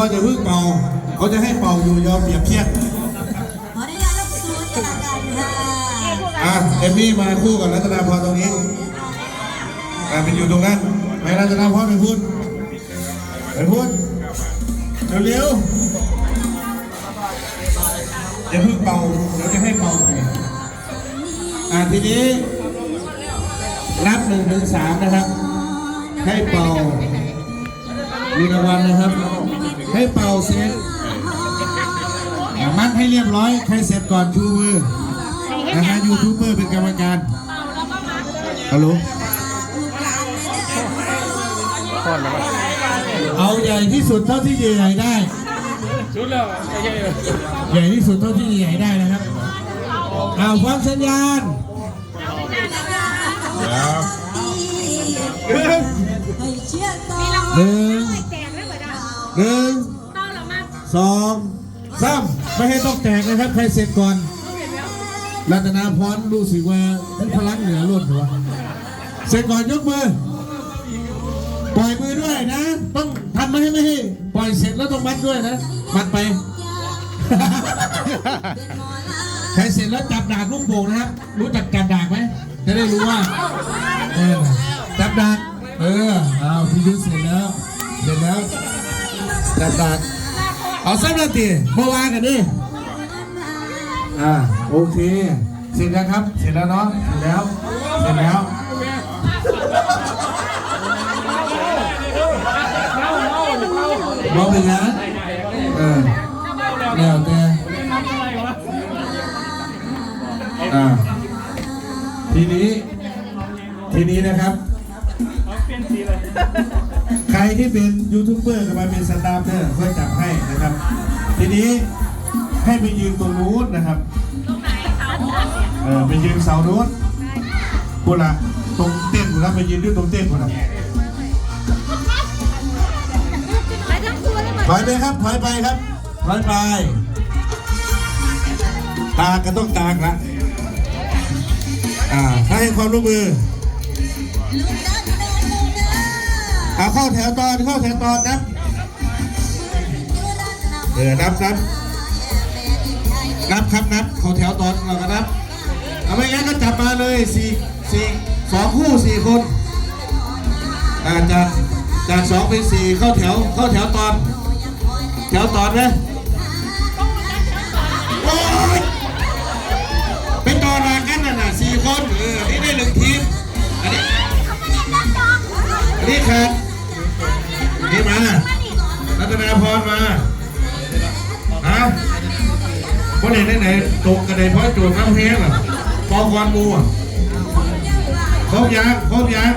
ก็จะพึ่งเป่าเขาจะให้เป่าอยู่ยอมเปรียบเทียบขออนุญาตรับสูตรจากกันค่ะอะเอมมี่มาคู่กับรัตนาพรตรงนี้อะเป็นอยู่ตรงนั้นไปรัตนาพรไปพูดไปพูดเร็วๆอย่าเพิ่งเป่าเดี๋ยวจะให้เป่าไปอะทีนี้นับหนึ่งถึงสามนะครับ ให้เป่ามีรางวัลนะครับ ให้เป่าเสร็จอะมัดให้เรียบร้อย ใครเสร็จก่อนชูมือนะฮะยูทูบเบอร์เป็นกรรมการฮัลโหลเอาใหญ่ที่สุดเท่าที่จะใหญ่ได้ชุดแล้วไม่ใช่ใหญ่ที่สุดเท่าที่จะใหญ่ได้นะครับเอาฟังสัญญาณหนึ่งใหนึ่งสองสามไม่ให้ต้องแตกนะครับ ใครเสร็จก่อน รัตนาพรรู้สึกว่าเป็นพลังเหนือล้นหัวเสร็จก่อนยกมือ ปล่อยมือด้วยนะ ต้องทำไม่ให้ไม่ให้ปล่อยเสร็จแล้วต้องมัดด้วยนะ มัดไป ใครเสร็จแล้วจับดาบลูกโป่งนะครับรู้จักจับดาบไหมจะได้รู้ว่าเออจับดาบเออเอาพี่ยุทธเสร็จแล้ว เสร็จแล้ว จับดาบเอาสักนาทีเมื่อวานกันดิอ่าโอเคเสร็จแล้วครับ เสร็จแล้วเนาะเสร็จแล้วเสร็จแล้วบอกไปนะเออแล้วแต่อ่าทีนี้ทีนี้นะครับ ที่เป็นยูทูบเบอร์ก็มาเป็นสตาฟเนอร์เพื่อจับให้นะครับ ทีนี้ให้ไปยืนตรงนู้นนะครับเออไปยืนเสาโน้นพวกละตรงเต้นครับไปยืนด้วยตรงเต้นพวกละไปทั้งตัวเลยเหมือนถอยไปครับถอยไปครับถอยไป ตากก็ต้องตากละอ่าให้ความร่วมมือ เอาเข้าแถวตอนเข้าแถวตอนนับเออนับนับนับครับนับเข้าแถวตอนเราก็นับเอาไม่งั้นก็จับมาเลยสี่สี่สองคู่สี่คนอาจากจากสองเป็นสี่เข้าแถวเข้าแถวตอน แถวตอนนะโอ้ยเป็นตอนมากันน่ะนะสี่คนเออนี่ได้หนึ่งทีมอันนี้อันนี้ขาด เพราะไหนตกกันไหนเพราะจทย์น้ำแห้งอะปองกรมูอะครบยังครบยัง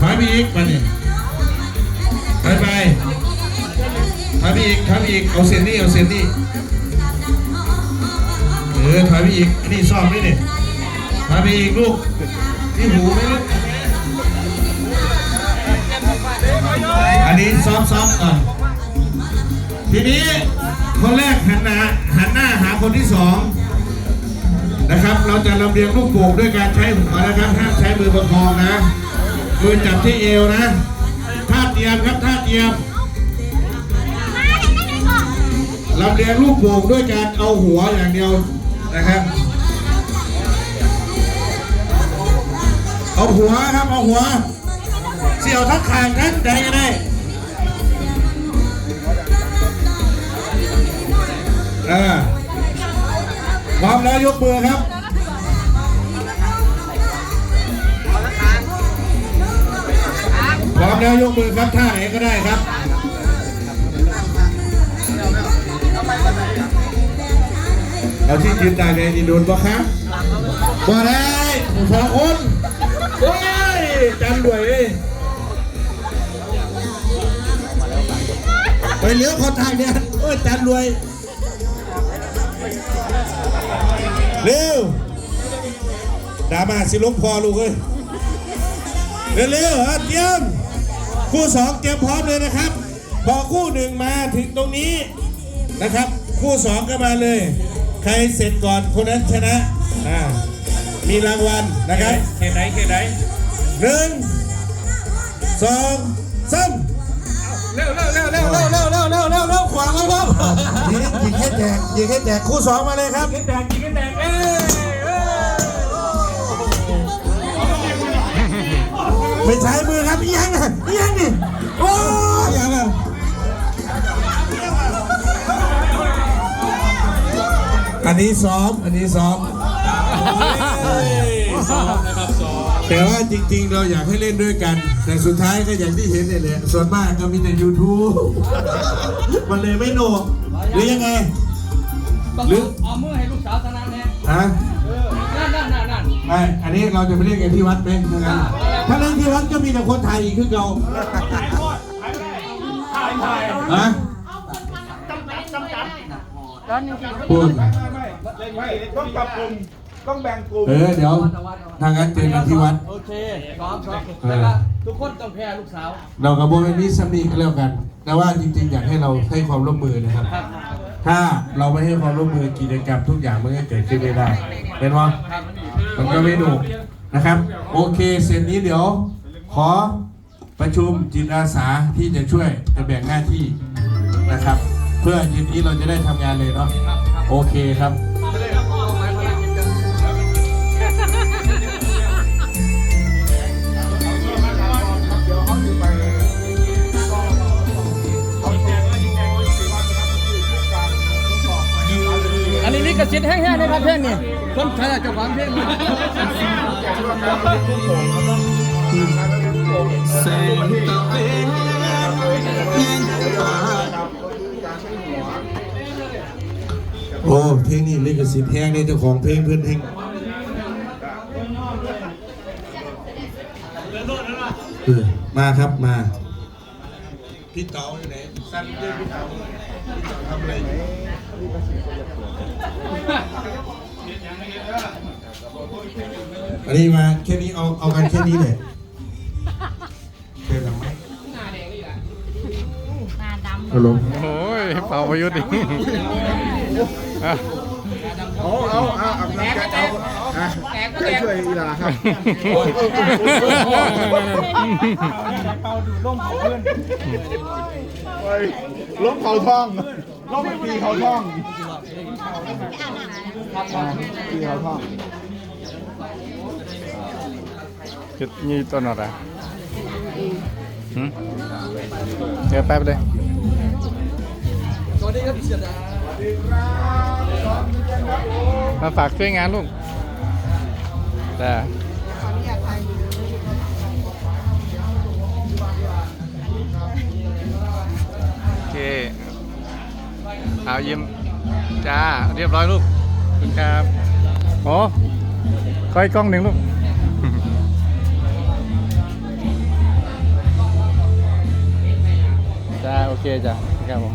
ถอยไปอีกมาเนี่ยถอยไปถอยไปอีกถอยไปอีกเอาเส้นนี้เอาเส้นนี้เออถอยไปอีกอันนี้ซ่อมนี่เนี่ยถอยไปอีกลูกนี่หูไหมลูกอันนี้ซ้อมซ้อมก่อนทีนี้ คนแรกหันหน้าหันหน้าหาคนที่สองนะครับ เราจะลำเลียงลูกโป่งด้วยการใช้หัวนะครับห้ามใช้มือประคองนะ มือจับที่เอวนะท่าเตรียมครับท่าเตรียมลำเลียงลูกโป่งด้วยการเอาหัวอย่างเดียวนะครับ เอาหัวครับเอาหัว เสี่ยวทักขางนั้นใดก็ได้ อ่าพร้อมแล้วยกมือครับพร้อมแล้วยกมือครับท่าไหนก็ได้ครับเอาที่ยืนตากแดดนี่โดนปะครับบ่ได้สองคนโอ้ยจันด้วยไปเหลือคนทางเนี่ยโอ้ยจันรวย เร็วดราม่าสิลงพอลูกเอ้ยเร็วๆฮะเตรียม คู่สองเตรียมพร้อมเลยนะครับ พอคู่หนึ่งมาถึงตรงนี้นะครับ คู่สองก็มาเลย ใครเสร็จก่อนคนนั้นชนะอ่ามีรางวัลนะครับ เขตไหนเขตไหนหนึ่งสองสาม ยิงแค่แจกยิงแค่แจกคู่สองมาเลยครับแดงกินแดงเอ้ยไม่ใช้มือครับอีหยังนะอีหยังนี่โอ้ยอีหยังอะอันนี้ซ้อม อันนี้ซ้อมซ้อมนะครับซ้อมแต่ว่าจริงๆ เราอยากให้เล่นด้วยกัน แต่สุดท้ายก็อย่างที่เห็นเนี่ยแหละส่วนมากก็มีแต่ YouTube มันเลยไม่โหนก หรือยังไงต้องเอามือให้ลูกสาวชนะแน่ฮะนั่นนั่นนั่นนั่นไม่อันนี้เราจะไปเล่นกันที่วัดไหมถ้างั้นถ้าเล่นที่วัดก็มีแต่คนไทยอีกคือเราถ่ายถ่ายฮะร้อนจริงพูดไม่ต้องจับกลุ่ม ต้องแบ่งกลุ่มเออเดี๋ยวถ้างั้นเจอกันที่วัด โอเคซ้อมซ้อมแต่ว่าทุกคนต้องแพ้ลูกสาวเรากับโบเวนนี้สมีก็แล้วกัน แต่ว่าจริง ๆ อยากให้เราให้ความร่วมมือนะครับถ้าเราไม่ให้ความร่วมมือกิจกรรมทุกอย่างมันก็เกิดขึ้นไม่ได้เป็นว่ามันก็ไม่หนุกนะครับ โอเคเสร็จนี้เดี๋ยว ขอประชุมจิตอาสาที่จะช่วยจะแบ่งหน้าที่นะครับ เพื่อทีนี้เราจะได้ทำงานเลยเนาะโอเคครับ อันนี้ลิขสิทธิ์แห้งๆนะครับเพลงนี่คนใช้เจ้าของเพลงนี่โอ้เพลงนี้ลิขสิทธิ์แห้งเนี่ยเจ้าของเพลงเพื่อนเพลงเออมาครับมาพี่เต๋าอยู่ไหนสั้นเรื่องพี่เต๋าพี่เต๋าทำอะไร อยู่อันนี้มาแค่นี้เอาเอากันแค่นี้เลยเคยทำไหมๆตาดำฮัลโหลโอ้ยเป่าประยุทธ์อีกอะเอาเอาเอาเอาแบ่งเอาอะช่วยช่วยอีหลาครับไปล้มเขาทองล้มปีเขาทอง ปีเขาท่องจุดนี้ต้นอะไรหืมเดี๋ยวแป๊บเลยมาฝากช่วยงานลูกแต่โอเคเอายิ้ม จ้า เรียบร้อยลูกคุณครับโอ้คอยกล้องหนึ่งลูกจ้า โอเคจ้ะครับผม